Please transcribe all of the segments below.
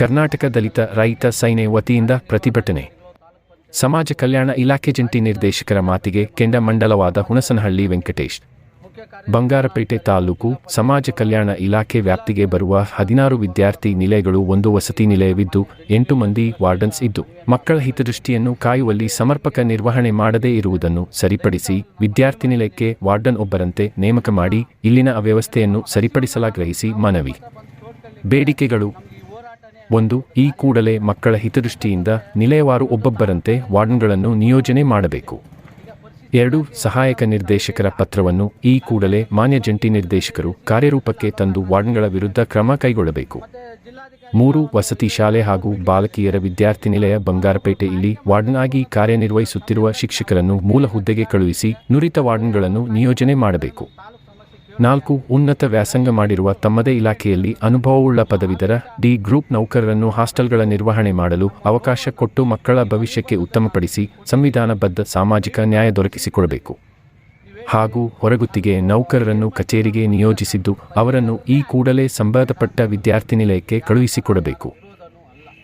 ಕರ್ನಾಟಕ ದಲಿತ ರೈತ ಸೈನ್ಯ ವತಿಯಿಂದ ಪ್ರತಿಭಟನೆ. ಸಮಾಜ ಕಲ್ಯಾಣ ಇಲಾಖೆ ಜಂಟಿ ನಿರ್ದೇಶಕರ ಮಾತಿಗೆ ಕೆಂಡಮಂಡಲವಾದ ಹುಣಸನಹಳ್ಳಿ ವೆಂಕಟೇಶ್. ಬಂಗಾರಪೇಟೆ ತಾಲೂಕು ಸಮಾಜ ಕಲ್ಯಾಣ ಇಲಾಖೆ ವ್ಯಾಪ್ತಿಗೆ ಬರುವ ಹದಿನಾರು ವಿದ್ಯಾರ್ಥಿ ನಿಲಯಗಳು ಒಂದು ವಸತಿ ನಿಲಯವಿದ್ದು, ಎಂಟು ಮಂದಿ ವಾರ್ಡನ್ಸ್ ಇದ್ದು, ಮಕ್ಕಳ ಹಿತದೃಷ್ಟಿಯನ್ನು ಕಾಯುವಲ್ಲಿ ಸಮರ್ಪಕ ನಿರ್ವಹಣೆ ಮಾಡದೇ ಇರುವುದನ್ನು ಸರಿಪಡಿಸಿ, ವಿದ್ಯಾರ್ಥಿ ನಿಲಯಕ್ಕೆ ವಾರ್ಡನ್ ಒಬ್ಬರಂತೆ ನೇಮಕ ಮಾಡಿ, ಇಲ್ಲಿನ ಅವ್ಯವಸ್ಥೆಯನ್ನು ಸರಿಪಡಿಸಲಾಗ್ರಹಿಸಿ ಮನವಿ. ಬೇಡಿಕೆಗಳು ಒಂದು, ಈ ಕೂಡಲೇ ಮಕ್ಕಳ ಹಿತದೃಷ್ಟಿಯಿಂದ ನಿಲಯವಾರು ಒಬ್ಬೊಬ್ಬರಂತೆ ವಾರ್ಡನ್ಗಳನ್ನು ನಿಯೋಜನೆ ಮಾಡಬೇಕು. ಎರಡು, ಸಹಾಯಕ ನಿರ್ದೇಶಕರ ಪತ್ರವನ್ನು ಈ ಕೂಡಲೇ ಮಾನ್ಯ ಜಂಟಿ ನಿರ್ದೇಶಕರು ಕಾರ್ಯರೂಪಕ್ಕೆ ತಂದು ವಾರ್ಡನ್ಗಳ ವಿರುದ್ಧ ಕ್ರಮ ಕೈಗೊಳ್ಳಬೇಕು. ಮೂರು, ವಸತಿ ಶಾಲೆ ಹಾಗೂ ಬಾಲಕಿಯರ ವಿದ್ಯಾರ್ಥಿ ನಿಲಯ ಬಂಗಾರಪೇಟೆ ಇಲ್ಲಿ ವಾರ್ಡನ್ ಕಾರ್ಯನಿರ್ವಹಿಸುತ್ತಿರುವ ಶಿಕ್ಷಕರನ್ನು ಮೂಲ ಹುದ್ದೆಗೆ ಕಳುಹಿಸಿ ನುರಿತ ವಾರ್ಡನ್ಗಳನ್ನು ನಿಯೋಜನೆ ಮಾಡಬೇಕು. ನಾಲ್ಕು ಉನ್ನತ ವ್ಯಾಸಂಗ ಮಾಡಿರುವ ತಮ್ಮದೇ ಇಲಾಖೆಯಲ್ಲಿ ಅನುಭವವುಳ್ಳ ಪದವೀಧರ ಡಿ ಗ್ರೂಪ್ ನೌಕರರನ್ನು ಹಾಸ್ಟೆಲ್ಗಳ ನಿರ್ವಹಣೆ ಮಾಡಲು ಅವಕಾಶ ಕೊಟ್ಟು ಮಕ್ಕಳ ಭವಿಷ್ಯಕ್ಕೆ ಉತ್ತಮಪಡಿಸಿ ಸಂವಿಧಾನಬದ್ಧ ಸಾಮಾಜಿಕ ನ್ಯಾಯ ದೊರಕಿಸಿಕೊಡಬೇಕು. ಹಾಗೂ ಹೊರಗುತ್ತಿಗೆ ನೌಕರರನ್ನು ಕಚೇರಿಗೆ ನಿಯೋಜಿಸಿದ್ದು ಅವರನ್ನು ಈ ಕೂಡಲೇ ಸಂಬಂಧಪಟ್ಟ ವಿದ್ಯಾರ್ಥಿನಿಲಯಕ್ಕೆ ಕಳುಹಿಸಿಕೊಡಬೇಕು.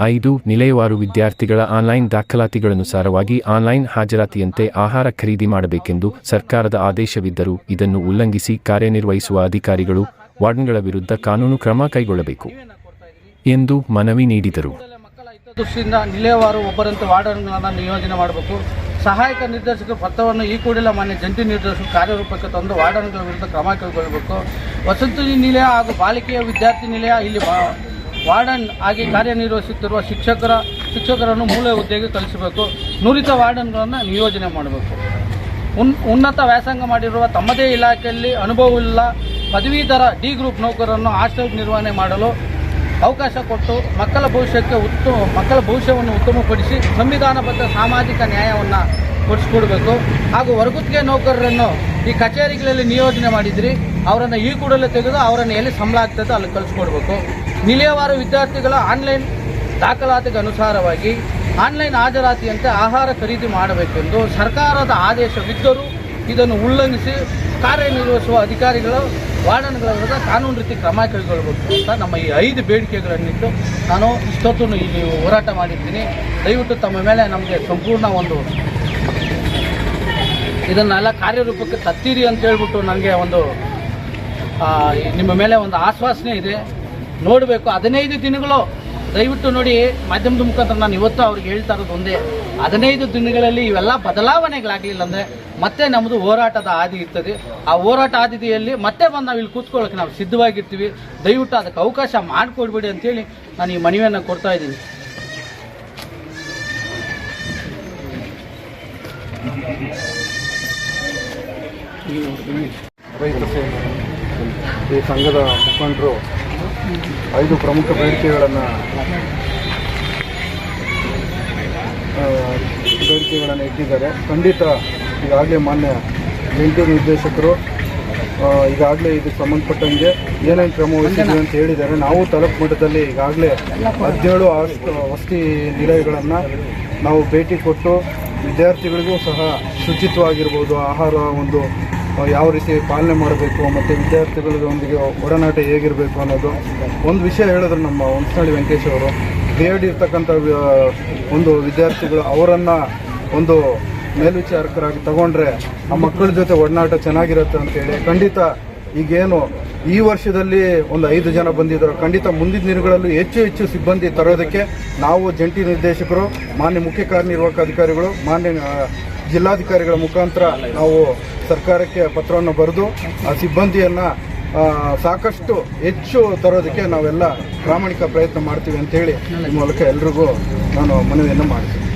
ಐದು ನಿಲಯವಾರು ವಿದ್ಯಾರ್ಥಿಗಳ ಆನ್ಲೈನ್ ದಾಖಲಾತಿಗಳನುಸಾರವಾಗಿ ಆನ್ಲೈನ್ ಹಾಜರಾತಿಯಂತೆ ಆಹಾರ ಖರೀದಿ ಮಾಡಬೇಕೆಂದು ಸರ್ಕಾರದ ಆದೇಶವಿದ್ದರೂ ಇದನ್ನು ಉಲ್ಲಂಘಿಸಿ ಕಾರ್ಯನಿರ್ವಹಿಸುವ ಅಧಿಕಾರಿಗಳು ವಾರ್ಡನ್ಗಳ ವಿರುದ್ಧ ಕಾನೂನು ಕ್ರಮ ಕೈಗೊಳ್ಳಬೇಕು ಎಂದು ಮನವಿ ನೀಡಿದರು. ನಿಲಯವಾರು ಒಬ್ಬರಂತೆ ವಾರ್ಡನ್ಗಳನ್ನು ನಿಯೋಜನೆ ಮಾಡಬೇಕು. ಸಹಾಯಕ ನಿರ್ದೇಶಕರ ಪತ್ರವನ್ನು ಈ ಕೂಡಲೇ ಮಾನ್ಯ ಜಂಟಿ ನಿರ್ದೇಶಕರು ಕಾರ್ಯರೂಪಕ್ಕೆ ತಂದು ವಾರ್ಡನ್ಗಳ ವಿರುದ್ಧ ಕ್ರಮ ಕೈಗೊಳ್ಳಬೇಕು. ವಸಂತ ನಿಲಯ ಹಾಗೂ ಬಾಲಿಕೆಯ ವಿದ್ಯಾರ್ಥಿ ನಿಲಯ ಇಲ್ಲಿ ವಾರ್ಡನ್ ಆಗಿ ಕಾರ್ಯನಿರ್ವಹಿಸುತ್ತಿರುವ ಶಿಕ್ಷಕರ, ಶಿಕ್ಷಕರನ್ನು ಮೂಲ ಹುದ್ದೆಗೆ ಕಳಿಸಬೇಕು. ನುರಿತ ವಾರ್ಡನ್ಗಳನ್ನು ನಿಯೋಜನೆ ಮಾಡಬೇಕು. ಉನ್, ಉನ್ನತ ವ್ಯಾಸಂಗ ಮಾಡಿರುವ ತಮ್ಮದೇ ಇಲಾಖೆಯಲ್ಲಿ ಅನುಭವವಿಲ್ಲ ಪದವೀಧರ ಡಿ ಗ್ರೂಪ್ ನೌಕರರನ್ನು ಹಾಸ್ಟೆಲ್ ನಿರ್ವಹಣೆ ಮಾಡಲು ಅವಕಾಶ ಕೊಟ್ಟು ಮಕ್ಕಳ ಭವಿಷ್ಯಕ್ಕೆ ಉತ್ತಮ, ಮಕ್ಕಳ ಭವಿಷ್ಯವನ್ನು ಉತ್ತಮಪಡಿಸಿ ಸಂವಿಧಾನಬದ್ಧ ಸಾಮಾಜಿಕ ನ್ಯಾಯವನ್ನು ಕೊಡಿಸ್ಕೊಡ್ಬೇಕು. ಹಾಗೂ ಹೊರಗುತ್ತಿಗೆ ನೌಕರರನ್ನು ಈ ಕಚೇರಿಗಳಲ್ಲಿ ನಿಯೋಜನೆ ಮಾಡಿದ್ರಿ. ಅವರನ್ನು ಈ ಕೂಡಲೇ ತೆಗೆದು ಅವರನ್ನು ಎಲ್ಲಿ ಸಂಬಳ ಆಗ್ತದೆ ಅಲ್ಲಿ ಕಳಿಸ್ಕೊಡ್ಬೇಕು. ನಿಲಯವಾರು ವಿದ್ಯಾರ್ಥಿಗಳ ಆನ್ಲೈನ್ ದಾಖಲಾತಿಗೆ ಅನುಸಾರವಾಗಿ ಆನ್ಲೈನ್ ಹಾಜರಾತಿಯಂತೆ ಆಹಾರ ಖರೀದಿ ಮಾಡಬೇಕೆಂದು ಸರ್ಕಾರದ ಆದೇಶವಿದ್ದರೂ ಇದನ್ನು ಉಲ್ಲಂಘಿಸಿ ಕಾರ್ಯನಿರ್ವಹಿಸುವ ಅಧಿಕಾರಿಗಳು ವಾರ್ಡನ್ಗಳ ವಿರುದ್ಧ ಕಾನೂನು ರೀತಿ ಕ್ರಮ ಕೈಗೊಳ್ಳಬೇಕು ಅಂತ ನಮ್ಮ ಈ ಐದು ಬೇಡಿಕೆಗಳನ್ನಿಟ್ಟು ನಾನು ಇಷ್ಟೊತ್ತು ಇಲ್ಲಿ ಹೋರಾಟ ಮಾಡಿದ್ದೀನಿ. ದಯವಿಟ್ಟು ತಮ್ಮ ಮೇಲೆ ನಮಗೆ ಸಂಪೂರ್ಣ ಒಂದು ಇದನ್ನೆಲ್ಲ ಕಾರ್ಯರೂಪಕ್ಕೆ ತತ್ತೀರಿ ಅಂತ ಹೇಳ್ಬಿಟ್ಟು ನನಗೆ ಒಂದು ನಿಮ್ಮ ಮೇಲೆ ಒಂದು ಆಶ್ವಾಸನೆ ಇದೆ. ನೋಡಬೇಕು. ಹದಿನೈದು ದಿನಗಳು ದಯವಿಟ್ಟು ನೋಡಿ, ಮಾಧ್ಯಮದ ಮುಖಾಂತರ ನಾನು ಇವತ್ತು ಅವ್ರಿಗೆ ಹೇಳ್ತಾ ಇರೋದು ಒಂದೇ. ಹದಿನೈದು ದಿನಗಳಲ್ಲಿ ಇವೆಲ್ಲ ಬದಲಾವಣೆಗಳಾಗಲಿಲ್ಲ ಅಂದರೆ ಮತ್ತೆ ನಮ್ಮದು ಹೋರಾಟದ ಹಾದಿ ಇರ್ತದೆ. ಆ ಹೋರಾಟ ಹಾದಿಯಲ್ಲಿ ಮತ್ತೆ ಬಂದು ನಾವು ಇಲ್ಲಿ ಕೂತ್ಕೊಳ್ಳೋಕೆ ನಾವು ಸಿದ್ಧವಾಗಿರ್ತೀವಿ. ದಯವಿಟ್ಟು ಅದಕ್ಕೆ ಅವಕಾಶ ಮಾಡಿಕೊಡ್ಬೇಡಿ ಅಂತೇಳಿ ನಾನು ಈ ಮನವಿಯನ್ನು ಕೊಡ್ತಾ ಇದ್ದೀನಿ. ರೈತ ಸೇನೆ ಈ ಸಂಘದ ಮುಖಂಡರು ಐದು ಪ್ರಮುಖ ಬೇಡಿಕೆಗಳನ್ನು ಬೇಡಿಕೆಗಳನ್ನು ಇಟ್ಟಿದ್ದಾರೆ. ಖಂಡಿತ ಈಗಾಗಲೇ ಮಾನ್ಯ ಜಂಟಿ ನಿರ್ದೇಶಕರು ಈಗಾಗಲೇ ಇದಕ್ಕೆ ಸಂಬಂಧಪಟ್ಟಂಗೆ ಏನೇನು ಕ್ರಮ ವಹಿಸಿದ್ವಿ ಅಂತ ಹೇಳಿದ್ದಾರೆ. ನಾವು ತಾಲೂಕು ಮಟ್ಟದಲ್ಲಿ ಈಗಾಗಲೇ ಹದಿನೇಳು ವಸತಿ ನಿಲಯಗಳನ್ನು ನಾವು ಭೇಟಿ ಕೊಟ್ಟು ವಿದ್ಯಾರ್ಥಿಗಳಿಗೂ ಸಹ ಶುಚಿತ್ವ ಆಗಿರ್ಬೋದು ಆಹಾರ ಒಂದು ಯಾವ ರೀತಿ ಪಾಲನೆ ಮಾಡಬೇಕು ಮತ್ತು ವಿದ್ಯಾರ್ಥಿಗಳೊಂದಿಗೆ ಒಡನಾಟ ಹೇಗಿರಬೇಕು ಅನ್ನೋದು. ಒಂದು ವಿಷಯ ಹೇಳಿದ್ರು ನಮ್ಮ ಹೊಂಸನಹಳ್ಳಿ ವೆಂಕಟೇಶ್ ಅವರು. ಬಿ ಎಡ್ ಇರ್ತಕ್ಕಂಥ ಒಂದು ವಿದ್ಯಾರ್ಥಿಗಳು ಅವರನ್ನು ಒಂದು ಮೇಲ್ವಿಚಾರಕರಾಗಿ ತಗೊಂಡ್ರೆ ಆ ಮಕ್ಕಳ ಜೊತೆ ಒಡನಾಟ ಚೆನ್ನಾಗಿರುತ್ತೆ ಅಂತೇಳಿ ಖಂಡಿತ ಈಗೇನು ಈ ವರ್ಷದಲ್ಲಿ ಒಂದು ಐದು ಜನ ಬಂದಿದ್ದರು. ಖಂಡಿತ ಮುಂದಿನ ದಿನಗಳಲ್ಲೂ ಹೆಚ್ಚು ಹೆಚ್ಚು ಸಿಬ್ಬಂದಿ ತರೋದಕ್ಕೆ ನಾವು ಜಂಟಿ ನಿರ್ದೇಶಕರು, ಮಾನ್ಯ ಮುಖ್ಯ ಕಾರ್ಯನಿರ್ವಾಹಕ ಅಧಿಕಾರಿಗಳು, ಮಾನ್ಯ ಜಿಲ್ಲಾಧಿಕಾರಿಗಳ ಮುಖಾಂತರ ನಾವು ಸರ್ಕಾರಕ್ಕೆ ಪತ್ರವನ್ನು ಬರೆದು ಆ ಸಿಬ್ಬಂದಿಯನ್ನು ಸಾಕಷ್ಟು ಹೆಚ್ಚು ತರೋದಕ್ಕೆ ನಾವೆಲ್ಲ ಪ್ರಾಮಾಣಿಕ ಪ್ರಯತ್ನ ಮಾಡ್ತೀವಿ ಅಂತೇಳಿ ಈ ಮೂಲಕ ಎಲ್ರಿಗೂ ನಾನು ಮನವಿಯನ್ನು ಮಾಡ್ತೀನಿ.